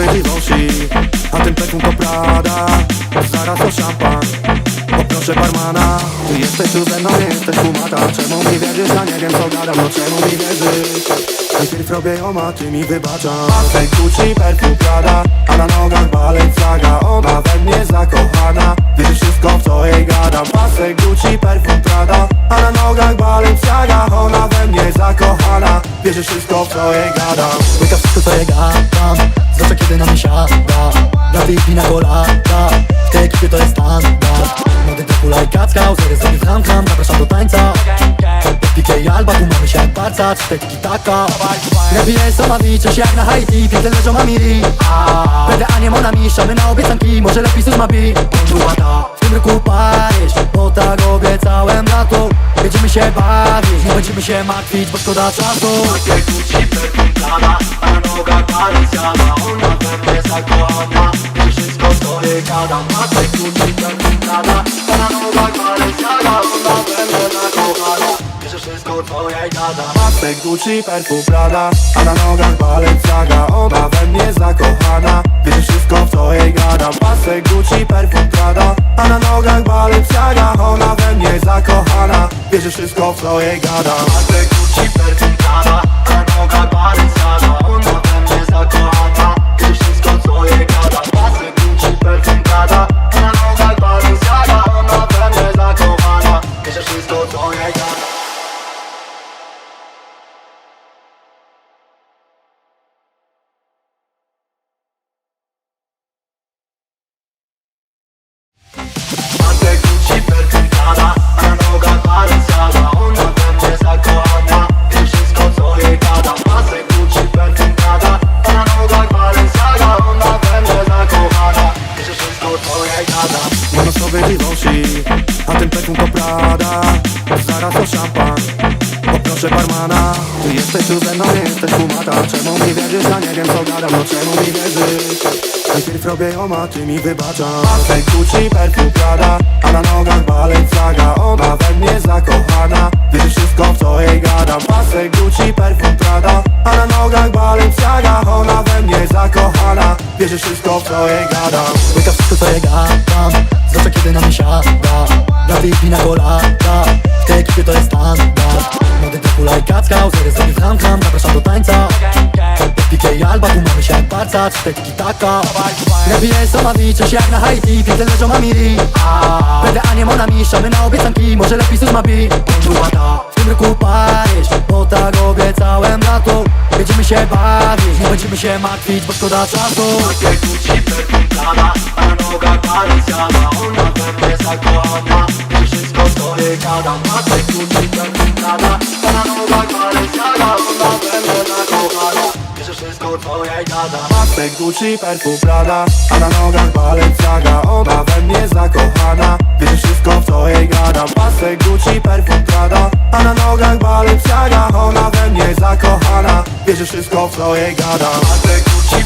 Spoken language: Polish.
sobie Givenchy, a ten perfum to Prada. Zaraz to szampan, poproszę barmana. Ty jesteś tu ze mną, nie jesteś kumata Czemu mi wierzysz, ja nie wiem co gadam No czemu mi wierzysz? Najpierw robię ją, a ty mi wybaczam Pasek Gucci, perfum Prada A na nogach balet Saga Ona we mnie zakochana Wierzy wszystko w co jej gadam. Pasek Gucci, perfum Prada A na nogach balet Saga Ona we mnie zakochana Wierzy wszystko w co jej gadam. Łyka wszystko co ja gadam Zwłaszcza kiedy na mnie siada Braty i pina colada W tej ekipie to jest standard. Młody kula i kacka w ham ham Zapraszam do tańca I Alba Tu mamy się jak barca Czy teki taka sama liczę się jak na Haiti. Piękne leżą mamiri Będę a nie mona miszamy na obiecanki. Może lepiej sus ma bi W tym roku Paryż Bo tak obiecałem lato. Będziemy się bawić Nie będziemy się martwić Bo szkoda czasu. Takie Prada A Balenciaga Ona we mnie zakochana Wie wszystko jej gadam Takie Prada A Balenciaga Ona we wszystko co jej gadam Pasek Gucci, perfum Prada A na nogach balet Saga. Ona we mnie zakochana Wierzy wszystko w co jej gadam. Pasek Gucci, perfum Prada A na nogach balet Saga. Ona we mnie zakochana Wierzy wszystko w co jej gadam. Takie Gucci, perfum a ten perfum to Prada. Zaraz to szampan, poproszę barmana. Ty jesteś tu ze mną, jesteś kumata. Czemu mi wierzysz, ja nie wiem co gadam No czemu mi wierzysz? Najpierw robię ją, a ty mi wybaczam Pasek Gucci, perfum Prada A na nogach balet Saga Ona we mnie zakochana Wierzy wszystko w co jej gadam. Pasek Gucci, perfum Prada A na nogach balet Saga Ona we mnie zakochana Wierzy wszystko w co jej gadam. Łyka wszystko co ja gadam Zwłaszcza kiedy na mnie siada. Braty i pina colada W tej ekipie to jest standard. Młody kula i kacka Uzory zrobię w ham ham Zapraszam do tańca. PK i Alba Tu mamy się jak barca Czy teki taka. Lepiej sama liczę się jak na Haiti Piękne leżą mamiri Będę a nie mona miszamy na obiecanki Może lepiej sus ma bi. W tym roku Paryż Bo tak obiecałem lato Będziemy się bawić Nie będziemy się martwić Bo szkoda czasu Takie Gucci, perfum Prada A na nogach Balenciaga Ona we mnie zakochana. Wie wszystko co jej gadam Takie Gucci, perfum Prada A na nogach Balenciaga Ona we mnie zakochana Wie wszystko co jej gadam. Pasek Gucci, perfum Prada A na nogach Balenciaga Ona we mnie zakochana. Wierzy wszystko w co jej gadam. Pasek Gucci, perfum Prada A na nogach Balenciaga Ona we mnie zakochana Wierzy wszystko w co jej gadam Takie Gucci,